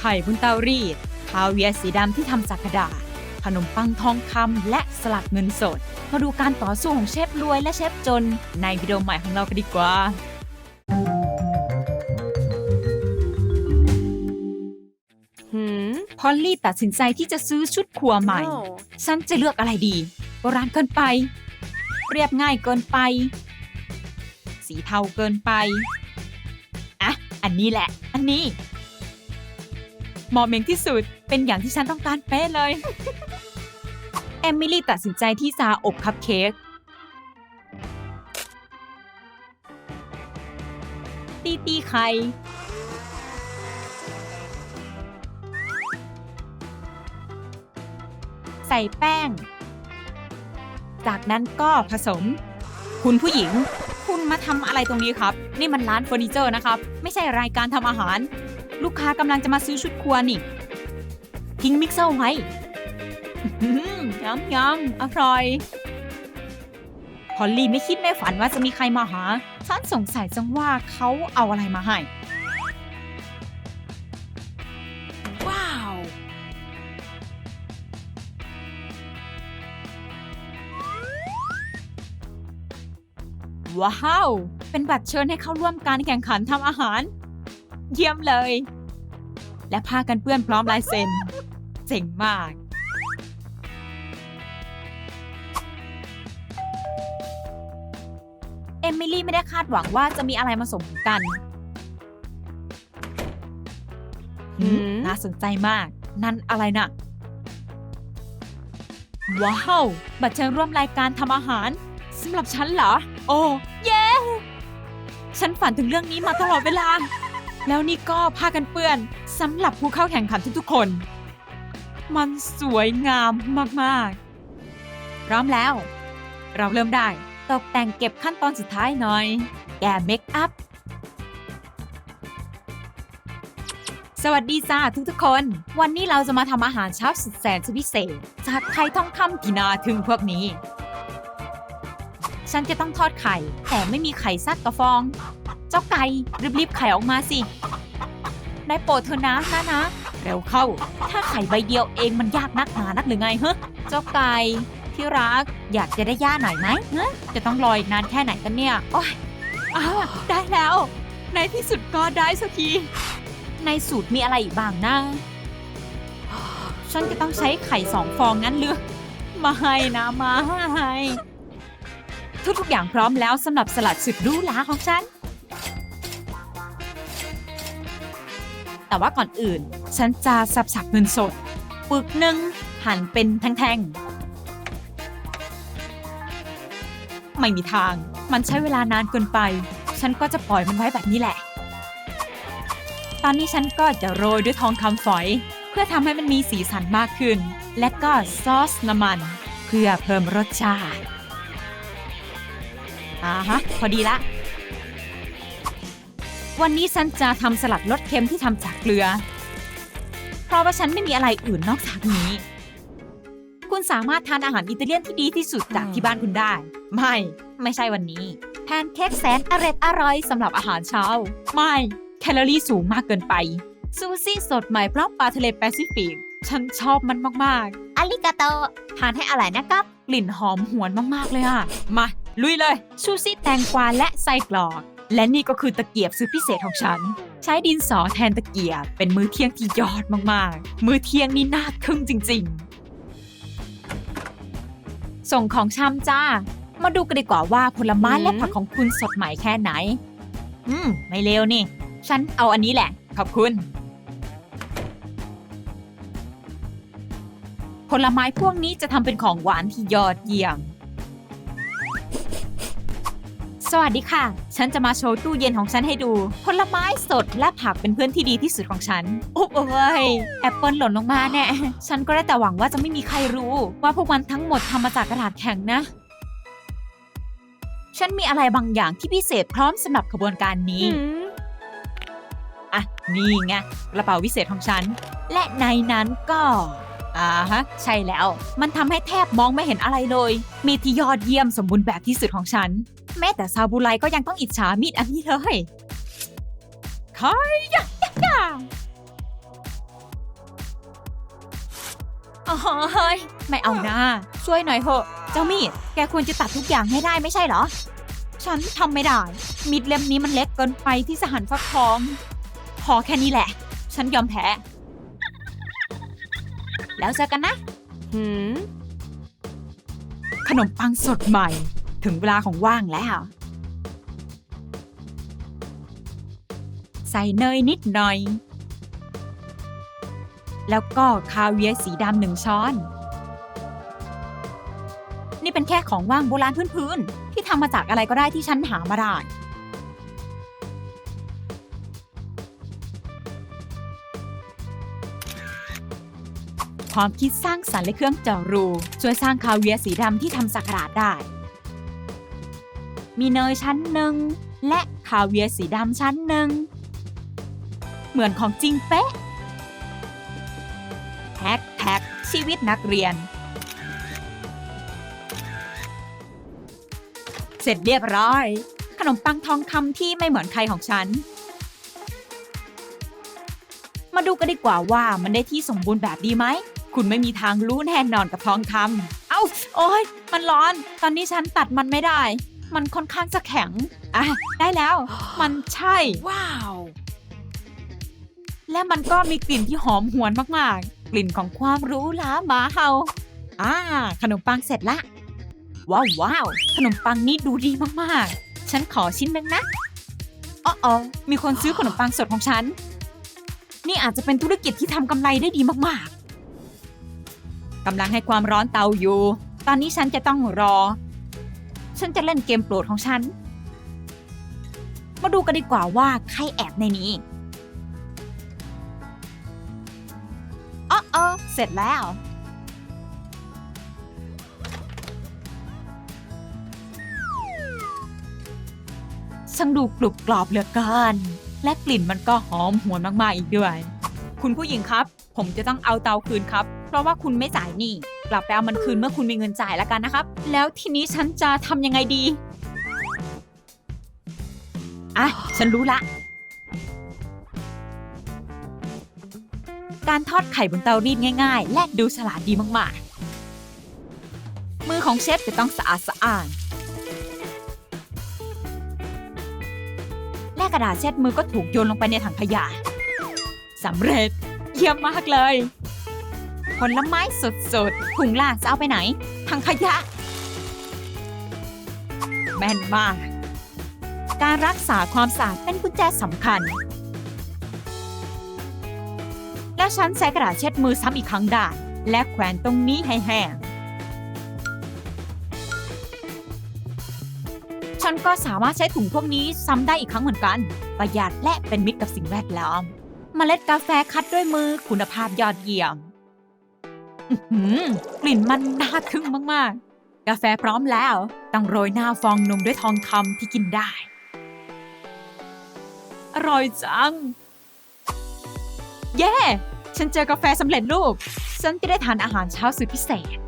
ไข่บนเตารีดคาเวียร์สีดำที่ทำจากกระดาษ ขนมปังทองคำและสลัดเงินสด มาดูการต่อสู้ของเชฟรวยและเชฟจน ในวิดีโอใหม่ของเรากันดีกว่า หืม พอลลี่ตัดสินใจที่จะซื้อชุดครัวใหม่โอ้ฉันจะเลือกอะไรดีโบราณเกินไป เรียบง่ายเกินไป สีเทาเกินไป อะ อันนี้แหละ อันนี้ เหมาะเหมงที่สุด เป็นอย่างที่ฉันต้องการเป๊ะเลยเอมิลี่ตัดสินใจที่จะอบคัพเค้กตีตีไข่ใส่แป้ง จากนั้นก็ผสม คุณผู้หญิง คุณมาทำอะไรตรงนี้ครับ นี่มันร้านเฟอร์นิเจอร์นะครับ ไม่ใช่รายการทำอาหาร ลูกค้ากำลังจะมาซื้อชุดครัวนี่ ทิ้งมิกเซอร์ไว้ยำยำอร่อยพอลลี่ไม่คิดไม่ฝันว่าจะมีใครมาหา ฉันสงสัยจังว่าเขาเอาอะไรมาให้ ว้าว ว้าว เป็นบัตรเชิญให้เข้าร่วมการแข่งขันทำอาหาร เยี่ยมเลย และผ้ากันเปื้อนพร้อมลายเซ็น เจ๋งมาก เอมิลี่ไม่ได้คาดหวังว่าจะมีอะไรมาสมกันหืม น่าสนใจมาก นั่นอะไรน่ะ ว้าว บัตรเชิญร่วมรายการทำอาหารสำหรับฉันเหรอ โอ้ เย้ ฉันฝันถึงเรื่องนี้มาตลอดเวลา แล้วนี่ก็ผ้ากันเปื้อนสำหรับผู้เข้าแข่งขันทุกๆคน มันสวยงามมากๆ พร้อมแล้ว เราเริ่มได้ ตกแต่งเก็บขั้นตอนสุดท้ายหน่อย แกะเมคอัพ สวัสดีจ้าทุกๆคน วันนี้เราจะมาทำอาหารเช้าสุดแสนพิเศษ จากไข่ทองคำที่นาถึงพวกนี้ ฉันจะต้องทอดไข่ แต่ไม่มีไข่สักกระฟอง เจ้าไก่รีบๆไข่ออกมาสิได้โปรดเถอนะนะนะ เร็วเข้า ถ้าไข่ใบเดียวเองมันยากนักหนานักหรือไงเฮ้เจ้าไก่ที่รักอยากจะได้ย่าหน่อยไหมเฮ้จะต้องรออีกนานแค่ไหนกันเนี่ยโอ้ยอ้าวได้แล้ว ในที่สุดก็ได้สักที ในสูตรมีอะไรอีกบ้างนะฉันจะต้องใช้ไข่สองฟองงั้นหรือมาให้นะมาให้ทุกๆอย่างพร้อมแล้วสำหรับสลัดสุดรูหราของฉัน แต่ว่าก่อนอื่น ฉันจะสับสับเงินสด ปึกหนึ่งหั่นเป็นแท่งๆ ไม่มีทาง มันใช้เวลานานเกินไป ฉันก็จะปล่อยมันไว้แบบนี้แหละ ตอนนี้ฉันก็จะโรยด้วยทองคำฝอย เพื่อทำให้มันมีสีสันมากขึ้น และก็ซอสน้ำมัน เพื่อเพิ่มรสชาติอ่าฮะ พอดีละ วันนี้ฉันจะทำสลัดรสเค็มที่ทำจากเกลือ เพราะว่าฉันไม่มีอะไรอื่นนอกจากนี้ คุณสามารถทานอาหารอิตาเลียนที่ดีที่สุดจากที่บ้านคุณได้ ไม่ ไม่ใช่วันนี้ แพนเค้กแสนอร่อยอร่อยสำหรับอาหารเช้า ไม่ แคลอรี่สูงมากเกินไป ซูซี่สดใหม่พร้อมปลาทะเลแปซิฟิก ฉันชอบมันมากๆอาริกาโต ทานให้อร่อยนะครับ กลิ่นหอมหวนมากๆเลยอะ มา ลุยเลยชูซี่แตงกวาและไส้กรอก และนี่ก็คือตะเกียบซื้อพิเศษของฉัน ใช้ดินสอแทนตะเกียบ เป็นมื้อเที่ยงที่ยอดมากๆ มื้อเที่ยงนี่น่าทึ่งจริง ๆ ส่งของชำจ้า มาดูกันดีกว่าว่าผลไม้และผักของคุณสดใหม่แค่ไหน อืม ไม่เลวนี่ ฉันเอาอันนี้แหละ ขอบคุณ ผลไม้พวกนี้จะทำเป็นของหวานที่ยอดเยี่ยม สวัสดีค่ะ ฉันจะมาโชว์ตู้เย็นของฉันให้ดู ผลไม้สดและผักเป็นเพื่อนที่ดีที่สุดของฉันโอ้โอ้ย แอปเปิลหล่นลงมาแน่ ฉันก็ได้แต่หวังว่าจะไม่มีใครรู้ ว่าพวกมันทั้งหมดทำมาจากกระดาษแข็งนะ ฉันมีอะไรบางอย่างที่พิเศษพร้อมสำหรับขบวนการนี้หืมอะ นี่ไง กระเป๋าวิเศษของฉัน และในนั้นก็อ่าฮะ ใช่แล้ว มันทำให้แทบมองไม่เห็นอะไรเลย มีที่ยอดเยี่ยมสมบูรณ์แบบที่สุดของฉัน แม้แต่ซาบูไรก็ยังต้องอิจฉามีดอันนี้เลยคอยยะยะยะอ๋อเฮ้ยไม่เอานะช่วยหน่อยเถอะเจ้ามีด แกควรจะตัดทุกอย่างให้ได้ไม่ใช่เหรอ ฉันทำไม่ได้ มีดเล่มนี้มันเล็กเกินไปที่สหันฟักทอง พอแค่นี้แหละ ฉันยอมแพ้ แล้วเจอกันนะ หืม ขนมปังสดใหม่ ถึงเวลาของว่างแล้ว ใส่เนยนิดหน่อย แล้วก็คาเวียสีดำหนึ่งช้อน นี่เป็นแค่ของว่างโบราณพื้นๆที่ทำมาจากอะไรก็ได้ที่ฉันหามาได้ความคิดสร้างสรรค์และเครื่องเจาะรู ช่วยสร้างคาเวียสีดำที่ทำจากกระดได้ มีเนยชั้นหนึ่ง และคาเวียร์สีดำชั้นหนึ่ง เหมือนของจริงเป๊ะแท็กแท็กชีวิตนักเรียน เสร็จเรียบร้อย ขนมปังทองคำที่ไม่เหมือนใครของฉัน มาดูกันดีกว่าว่ามันได้ที่สมบูรณ์แบบดีไหม คุณไม่มีทางรู้แน่นอนกับทองคำ เอ้า โอ้ยมันร้อน ตอนนี้ฉันตัดมันไม่ได้ มันค่อนข้างจะแข็ง อะ ได้แล้ว มันใช่ ว้าว และมันก็มีกลิ่นที่หอมหวนมากๆ กลิ่นของความหรู้ล้าหมาเห่าอ่า ขนมปังเสร็จละ ว้าวว้าวขนมปังนี่ดูดีมากๆ ฉันขอชิ้นหนึ่งนะอ๋อออมีคนซื้อขนมปังสดของฉัน นี่อาจจะเป็นธุรกิจที่ทำกำไรได้ดีมากๆกำลังให้ความร้อนเตาอยู่ ตอนนี้ฉันจะต้องรอ ฉันจะเล่นเกมโปรดของฉัน มาดูกันดีกว่าว่าใครแอบในนี้อ๋อเออเสร็จแล้ว ช่างดูกรุบกรอบเหลือเกินและกลิ่นมันก็หอมหวนมากๆอีกด้วย คุณผู้หญิงครับ ผมจะต้องเอาเตาคืนครับ เพราะว่าคุณไม่จ่ายหนี้ กลับไปเอามันคืนเมื่อคุณมีเงินจ่ายแล้วกันนะครับ แล้วทีนี้ฉันจะทำยังไงดี อะ ฉันรู้ละ การทอดไข่บนเตารีดง่ายๆ และดูฉลาดดีมากๆ มือของเชฟจะต้องสะอาดสะอาดและกระดาษเช็ดมือก็ถูกโยนลงไปในถังขยะสำเร็จ เยี่ยมมากเลย ผลไม้สดๆถุงล่ะจะเอาไปไหนถังขยะ แม่นมาก การรักษาความสะอาดเป็นกุญแจสำคัญ และฉันใช้กระดาษเช็ดมือซ้ำอีกครั้งได้ และแขวนตรงนี้ให้แห้งฉันก็สามารถใช้ถุงพวกนี้ซ้ำได้อีกครั้งเหมือนกัน ประหยัดและเป็นมิตรกับสิ่งแวดล้อม เมล็ดกาแฟคัดด้วยมือคุณภาพยอดเยี่ยม กลิ่นมันน่าทึ่งมากๆ กาแฟพร้อมแล้ว ต้องโรยหน้าฟองนมด้วยทองคำที่กินได้ อร่อยจัง เย้ ฉันเจอกาแฟสำเร็จรูป ฉันจะได้ทานอาหารเช้าสุดพิเศษ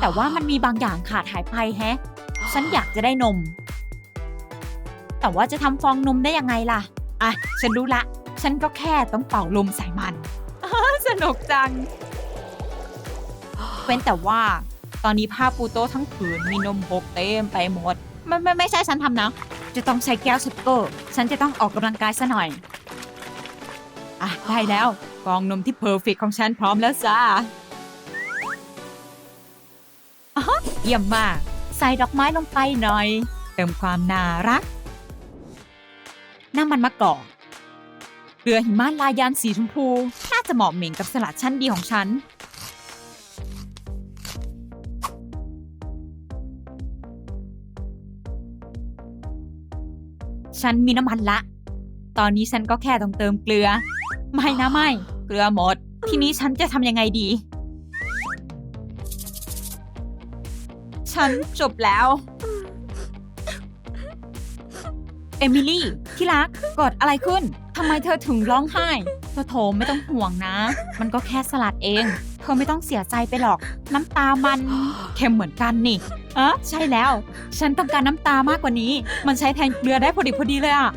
แต่ว่ามันมีบางอย่างขาดหายไปแฮะ ฉันอยากจะได้นม แต่ว่าจะทำฟองนมได้ยังไงล่ะ อะ ฉันรู้ละ ฉันก็แค่ต้องเป่าลมใส่มันอ้าสนุกจังเว้นแต่ว่า ตอนนี้ผ้าปูโต๊ะทั้งผืนมีนมหกเต็มไปหมดไม่ไม่ไม่ใช่ฉันทำนะ จะต้องใช้แก้วช็อกโกฉันจะต้องออกกำลังกายซะหน่อย อะ ได้แล้วฟองนมที่เพอร์เฟกของฉันพร้อมแล้วจ้าอ๋อเยี่ยมมาก ใส่ดอกไม้ลงไปหน่อย เติมความน่ารัก น้ำมันมะกอกเกลือหิมาลายันสีชมพู น่าจะเหมาะเหม่งกับสลัดชั้นดีของฉัน ฉันมีน้ำมันละ ตอนนี้ฉันก็แค่ต้องเติมเกลือ ไม่นะไม่ เกลือหมด ทีนี้ฉันจะทำยังไงดี ฉันจบแล้ว เอมิลี่ ที่รักเกิดอะไรขึ้นทำไมเธอถึงร้องไห้เธอโถไม่ต้องห่วงนะ มันก็แค่สลัดเอง เธอไม่ต้องเสียใจไปหรอก น้ำตามัน เค็มเหมือนกันนี่อะใช่แล้ว ฉันต้องการน้ำตามากกว่านี้ มันใช้แทนเกลือได้พอดีพอดีเลยอะ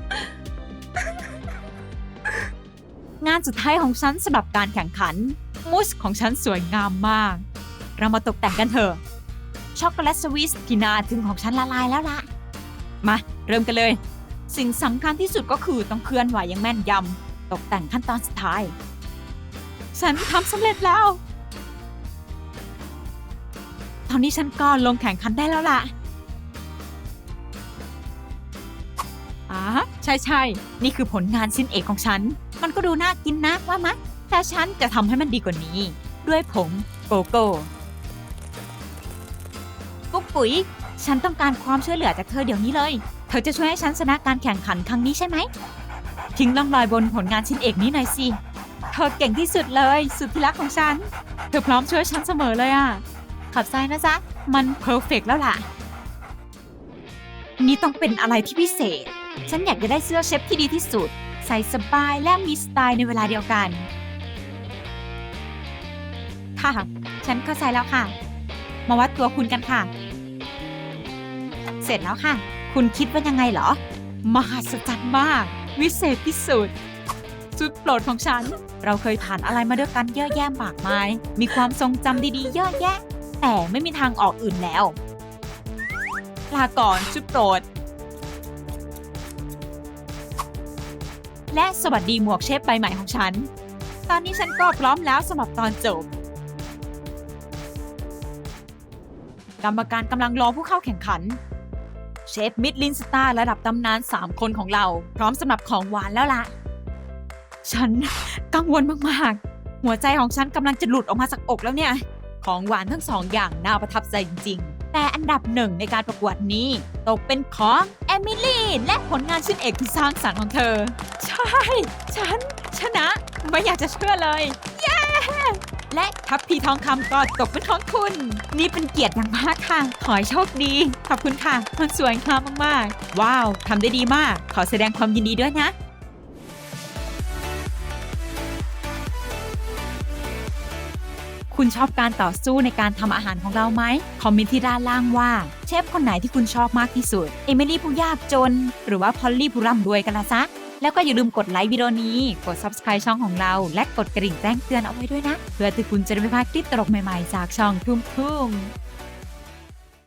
งานสุดท้ายของฉันสำหรับการแข่งขัน มูสของฉันสวยงามมาก เรามาตกแต่งกันเถอะ ช็อกโกแลตสวิสที่น่าถึงของฉันละลายแล้วละมา เริ่มกันเลย สิ่งสำคัญที่สุดก็คือต้องเคลื่อนไหวอย่างแม่นยำตกแต่งขั้นตอนสุดท้าย ฉันทำสำเร็จแล้ว ตอนนี้ฉันก็ลงแข่งขันได้แล้วล่ะอ่าใช่ใช่นี่คือผลงานชิ้นเอกของฉัน มันก็ดูน่ากินนะว่ามะ แต่ฉันจะทำให้มันดีกว่านี้ ด้วยผงโกโก้กุ๊กปุ๋ย ฉันต้องการความช่วยเหลือจากเธอเดี๋ยวนี้เลย เธอจะช่วยให้ฉันชนะการแข่งขันครั้งนี้ใช่ไหม ทิ้งร่องรอยบนผลงานชิ้นเอกนี้หน่อยสิ เธอเก่งที่สุดเลย สุดที่รักของฉัน เธอพร้อมช่วยฉันเสมอเลยอะ ขับใจนะจ๊ะ มันเพอร์เฟกแล้วล่ะ นี่ต้องเป็นอะไรที่พิเศษ ฉันอยากจะได้เสื้อเชฟที่ดีที่สุด ใส่สบายและมีสไตล์ในเวลาเดียวกัน ค่ะ ฉันเข้าใจแล้วค่ะ มาวัดตัวคุณกันค่ะ เสร็จแล้วค่ะ คุณคิดว่ายังไงเหรอ มหัศจรรย์มาก วิเศษที่สุดสุดโปรดของฉัน เราเคยผ่านอะไรมาด้วยกันเยอะแยะมากมาย มีความทรงจำดีๆ เยอะแยะ แต่ไม่มีทางออกอื่นแล้ว ลาก่อนชุดโปรด และสวัสดีหมวกเชฟใบใหม่ของฉัน ตอนนี้ฉันก็พร้อมแล้วสำหรับตอนจบ กรรมการกำลังรอผู้เข้าแข่งขัน ชฟมิดลินสตาร์ระดับตำนาน 3 คนของเรา พร้อมสำหรับของหวานแล้วล่ะ ฉันกังวลมากๆ หัวใจของฉันกำลังจะหลุดออกมาจากอกแล้วเนี่ย ของหวานทั้งสองอย่างน่าประทับใจจริงๆ แต่อันดับหนึ่งในการประกวดนี้ ตกเป็นของเอมิลี่และผลงานชิ้นเอกที่สร้างสรรค์ของเธอ ใช่ ฉัน ชนะ ไม่อยากจะเชื่อเลย เย้ และทัพพีทองคำก็ตกเป็นของคุณ นี่เป็นเกียรติอย่างมากค่ะ ขอให้โชคดี ขอบคุณค่ะมันสวยงามมากๆ ว้าวทำได้ดีมาก ขอแสดงความยินดีด้วยนะคุณชอบการต่อสู้ในการทำอาหารของเราไหม คอมเมนต์ที่ด้านล่างว่า เชฟคนไหนที่คุณชอบมากที่สุด เอมิลี่ผู้ยากจน หรือว่าพอลลี่ผู้ร่ำรวยกันละจ๊ะ แล้วก็อย่าลืมกดไลค์วิดีโอนี้ กด subscribe ช่องของเรา และกดกระดิ่งแจ้งเตือนเอาไว้ด้วยนะ เพื่อที่คุณจะได้ไม่พลาดคลิปตลกใหม่ๆ จากช่องทุ่มทุ่ม